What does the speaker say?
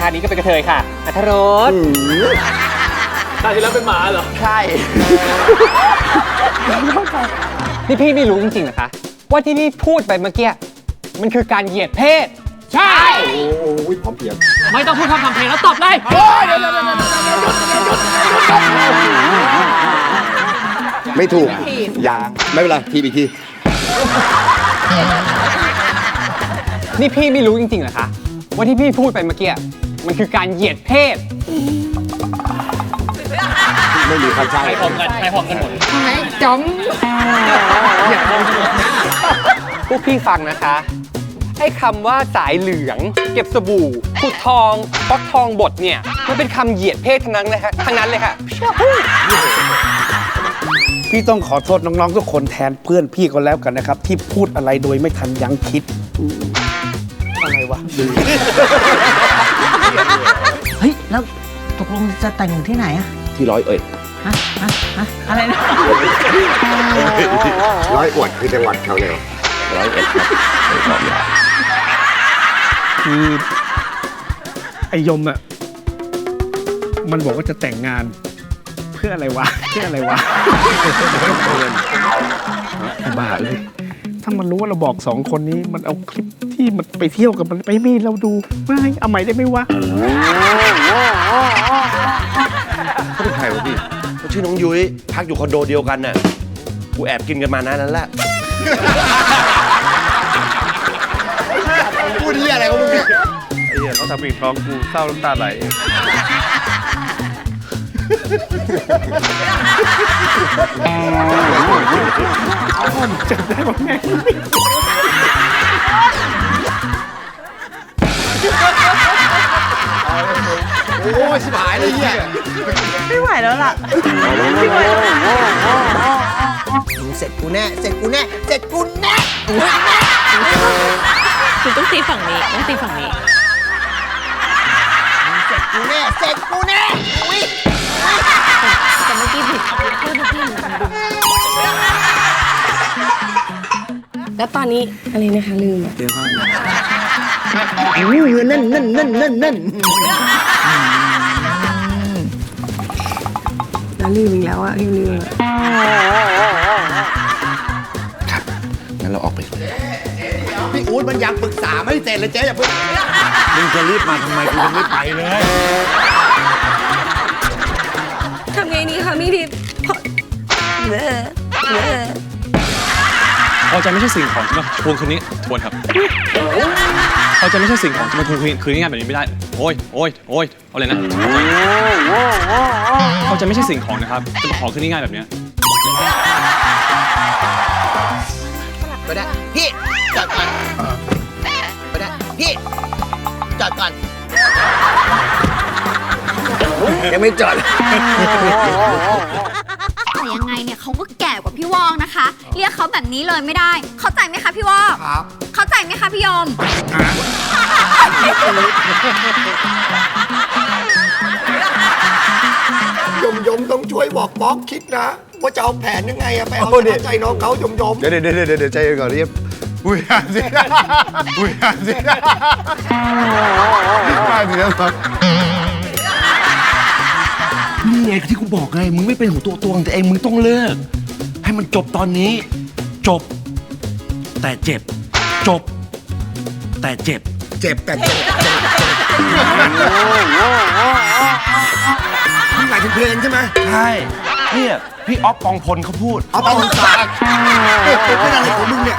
ชาตินี้ก็เป็นกระเทยค่ะอัธรสชาติที่แล้วเป็นหมาเหรอ ใช่ นี่พี่ไม่รู้จริงๆเหรอคะ ว่าที่พี่พูดไปเมื่อกี้ มันคือการเหยียดเพศ ใช่ โอ้ยพร้อมเพรียงไม่ต้องพูดคำทำเพลงแล้วตบเลยไม่ถูกยังไม่เป็นไรทีอีกที นี่พี่ไม่รู้จริงๆเหรอคะ ว่าที่พี่พูดไปเมื่อกี้ มันคือการเหยียดเพศ ไม่มีคำใช่ใครพร้อมกันใครพร้อมกันหมดพวกพี่ฟังนะคะ ไอ้คำว่าสายเหลือง เก็บสบู่ขุดทองฟักทองบดเนี่ย มันเป็นคำเหยียดเพศทั้งนั้นเลยค่ะทั้งนั้นเลยค่ะ พี่ต้องขอโทษน้องๆทุกคนแทนเพื่อนพี่ก็แล้วกันนะครับ ที่พูดอะไรโดยไม่ทันยั้งคิด อะไรวะเฮ้ยแล้วตก ลงจะแต่งที่ไหนอะที่ร้อยเอ็ดฮะฮะฮะอะไรนะร้อยอวดคือจังหวัดเขาเนี่ยร้อยเอ็ดครับคือไอยมอะมันบอกว่าจะแต่งงาน เพื่ออะไรวะเพื่ออะไรวะไอ้บ้าเลย ถ้ามันรู้ว่าเราบอกสองคนนี้มันเอาคลิป ที่มันไปเที่ยวกับมันไปมีเราดูไม่เอาใหม่ได้ไหมวะเขาเป็นใครวะพี่เขาชื่อน้องยุ้ยพักอยู่คอนโดเดียวกันน่ะกูแอบกินกันมานานแล้วแหละพูดที่อะไรของมึงเนี่ยไอ้เหี้ยเขาทำอีกท้องกูเศร้าน้ำตาไหลจำได้ว่าแม่ง โอ้ยชิบหายเลยเฮียไม่ไหวแล้วล่ะเสร็จกูแน่ เสร็จกูแน่ เสร็จกูแน่คุณต้องตีฝั่งนี้ ต้องตีฝั่งนี้ เสร็จกูแน่ เสร็จกูแน่ แล้วตอนนี้อะไรนะคะลืมอะอุ้ยนั่นนั่นนั่นนั่นนั่นแล้วลืมอีกแล้วอะลืมลืมงั้นเราออกไปพี่อู๊ดมันยังปรึกษาไม่เสร็จเลยเจ๊อย่าเพิ่งมึงจะรีบมาทำไมกูยังไม่ไปเลย ทำไงดีคะพี่ทิพย์พอเออเออ พอใจไม่ใช่สิ่งของจะมาทวงคืนนี้ทวนครับพอใจไม่ใช่สิ่งของจะมาทวงคืนคืนง่ายๆแบบนี้ไม่ได้ โอ้ยโอ้ยโอ้ยเอาเลยนะพอใจไม่ใช่สิ่งของนะครับจะมาขอคืนง่ายๆแบบเนี้ยก็ได้พี่จอดก่อนก็ได้พี่จอดก่อนยังไม่จอดแต่ ยังไงเนี่ยเขาก็แก่กว่าพี่วองนะคะ เรียกเขาแบบนี้เลยไม่ได้ เข้าใจไหมคะพี่วองครับเข้าใจไหมคะพี่ยม ยมยมต้องช่วยบอกป๊อกคิดนะ ว่าจะเอาแผนยังไงอะไปเอาโอ้ดิ ใจน้องเขายมยมเดี๋ยวเดี๋ยวเดี๋ยวเดี๋ยวใจเย็นก่อนเรียบอุ้ยอ่านสิอุ้ยอ่านสิอ่านสิครับนี่ ไงที่กูบอกไง มึงไม่เป็นหัวตัวตัวของตัวเองมึงต้องเลิก ให้มันจบตอนนี้ จบ แต่เจ็บ จบ แต่เจ็บ เจ็บแต่เจ็บพี่หมายถึงเพลงใช่ไหมใช่เนี่ยพี่ออฟปองพลเขาพูด เอาเอาสากเป็นอะไรของมึงเนี่ย